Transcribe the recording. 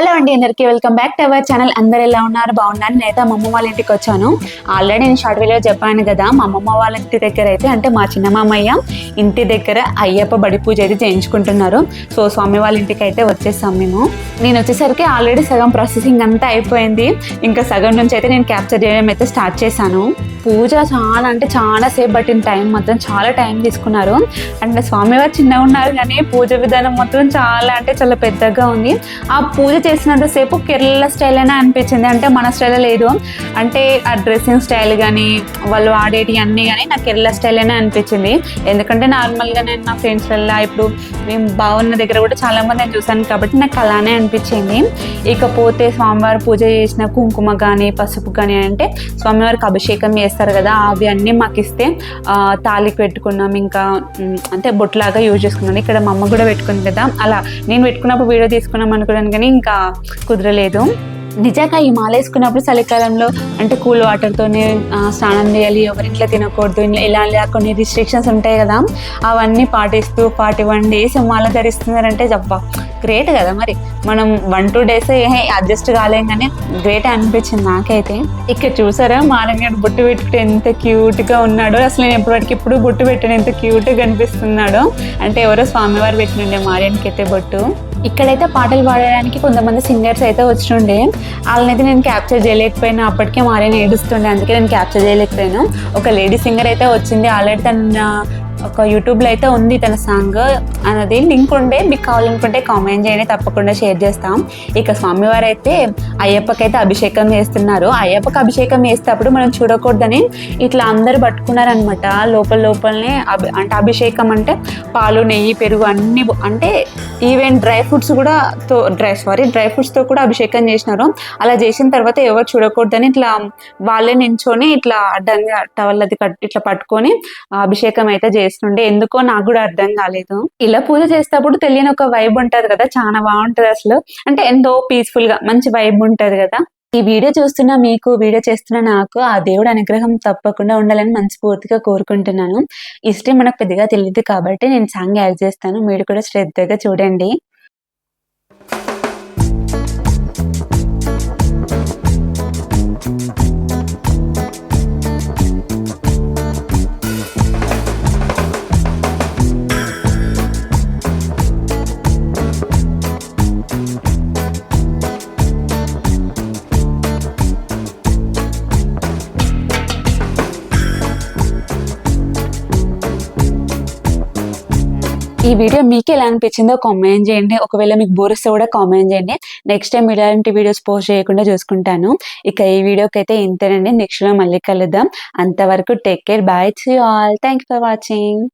Hello అండి అందరికీ welcome back to our channel. అందరు ఎలా ఉన్నారు? బాగున్నారు? నేనైతే మా అమ్మమ్మ వాళ్ళ ఇంటికి వచ్చాను. ఆల్రెడీ నేను షార్ట్ వీడియో చెప్పాను కదా మా అమ్మమ్మ వాళ్ళ ఇంటి దగ్గర అయితే అంటే మా చిన్నమామయ్య ఇంటి దగ్గర అయ్యప్ప బడి పూజ అయితే చేయించుకుంటున్నారు. సో స్వామి వాళ్ళ ఇంటికి అయితే వచ్చేసాం మేము. నేను వచ్చేసరికి ఆల్రెడీ సగం ప్రాసెసింగ్ అంతా అయిపోయింది. ఇంకా సగం నుంచి అయితే నేను క్యాప్చర్ చేయడం అయితే స్టార్ట్ చేశాను. పూజ చాలా అంటే చాలా సేపు పట్టిన టైం మొత్తం చాలా టైం తీసుకున్నారు. అంటే స్వామివారు చిన్నగా ఉన్నారు కానీ పూజ విధానం మొత్తం చాలా అంటే చాలా పెద్దగా ఉంది. ఆ పూజ చేసినంతసేపు కేరళ స్టైల్ అయినా అనిపించింది. అంటే మన స్టైల్ లేదు. అంటే ఆ డ్రెస్సింగ్ స్టైల్ కానీ వాళ్ళు ఆడేటి అన్నీ కానీ నాకు కేరళ స్టైల్ అయినా అనిపించింది. ఎందుకంటే నార్మల్గా నేను నా ఫ్రెండ్స్ వల్ల ఇప్పుడు మేము బాగున్న దగ్గర కూడా చాలామంది నేను చూశాను కాబట్టి నాకు అలానే అనిపించింది. ఇకపోతే స్వామివారి పూజ చేసిన కుంకుమ కానీ పసుపు కానీ అంటే స్వామివారికి అభిషేకం చేస్తారు కదా అవి అన్నీ మాకు ఇస్తే తాళికి తాలికి పెట్టుకున్నాం ఇంకా అంటే బొట్లాగా యూజ్ చేసుకున్నాం. ఇక్కడ మా అమ్మ కూడా పెట్టుకుంది కదా అలా నేను పెట్టుకున్నప్పుడు వీడియో తీసుకున్నాం అనుకున్నాను కానీ ఇంకా కుదరలేదు. నిజంగా ఈ మాల వేసుకున్నప్పుడు చలికాలంలో అంటే కూల్ వాటర్తోనే స్నానం చేయాలి ఎవరింట్లో తినకూడదు ఇలా- ఇలా కొన్ని రిస్ట్రిక్షన్స్ ఉంటాయి కదా అవన్నీ పాటిస్తూ ఫార్టీ వన్ డేస్ మాల ధరిస్తున్నారంటే జబ్బా. గ్రేట్ కదా మరి. మనం వన్ టూ డేస్ అడ్జస్ట్ కాలేం కానీ గ్రేట్ అనిపించింది నాకైతే. ఇక్కడ చూసారా మాలంగాడు బొట్టు పెట్టుకుంటే ఎంత క్యూట్గా ఉన్నాడో. అసలు నేను ఎప్పటివరకు ఇప్పుడు బొట్టు పెట్టిన ఎంత క్యూట్గా కనిపిస్తున్నాడో. అంటే ఎవరో స్వామివారు పెట్టినుండే మార్యానికి అయితే బొట్టు. ఇక్కడైతే పాటలు పాడడానికి కొంతమంది సింగర్స్ అయితే వచ్చిండే వాళ్ళనైతే నేను క్యాప్చర్ చేయలేకపోయినా. అప్పటికే మారేని ఏడుస్తుండే. అందుకే నేను క్యాప్చర్ చేయలేకపోయాను. ఒక లేడీ సింగర్ అయితే వచ్చింది. ఆల్రెడీ తన ఒక యూట్యూబ్లో అయితే ఉంది తన సాంగ్ అన్నది లింక్ ఉండే మీకు కావాలనుకుంటే కామెంట్ చేయండి తప్పకుండా షేర్ చేస్తాం. ఇక స్వామివారు అయితే అయ్యప్పకైతే అభిషేకం చేస్తున్నారు. అయ్యప్పకి అభిషేకం చేసేటప్పుడు మనం చూడకూడదని ఇట్లా అందరు పట్టుకున్నారనమాట లోపల లోపలనే అభి అంటే అభిషేకం అంటే పాలు నెయ్యి పెరుగు అన్ని అంటే ఈవెన్ డ్రై ఫ్రూట్స్ కూడా తో డ్రై సారీ డ్రై ఫ్రూట్స్తో కూడా అభిషేకం చేసినారు. అలా చేసిన తర్వాత ఎవరు చూడకూడదని ఇట్లా వాళ్ళే నించొని ఇట్లా అడ్డంగా టవల్ అది కట్టి ఇట్లా పట్టుకొని అభిషేకం అయితే చేస్తారు చేస్తుండే. ఎందుకో నాకు కూడా అర్థం కాలేదు. ఇలా పూజ చేసేటప్పుడు తెలియని ఒక వైబ్ ఉంటది కదా చాలా బాగుంటది అసలు. అంటే ఎంతో పీస్ఫుల్గా మంచి వైబ్ ఉంటది కదా. ఈ వీడియో చూస్తున్న మీకు వీడియో చేస్తున్న నాకు ఆ దేవుడి అనుగ్రహం తప్పకుండా ఉండాలని మనస్ఫూర్తిగా కోరుకుంటున్నాను. ఇష్టం మనకు పెద్దగా తెలియదు కాబట్టి నేను సాంగ్ యాడ్ చేస్తాను. మీరు కూడా శ్రద్ధగా చూడండి. ఈ వీడియో మీకు ఎలా అనిపించిందో కామెంట్ చేయండి. ఒకవేళ మీకు బోరిస్తే కూడా కామెంట్ చేయండి. నెక్స్ట్ టైం ఇలాంటి వీడియోస్ పోస్ట్ చేయకుండా చూసుకుంటాను. ఇక ఈ వీడియోకి అయితే ఇంతేనండి. నెక్స్ట్లో మళ్ళీ కలుద్దాం. అంతవరకు take care bye to all thank for watching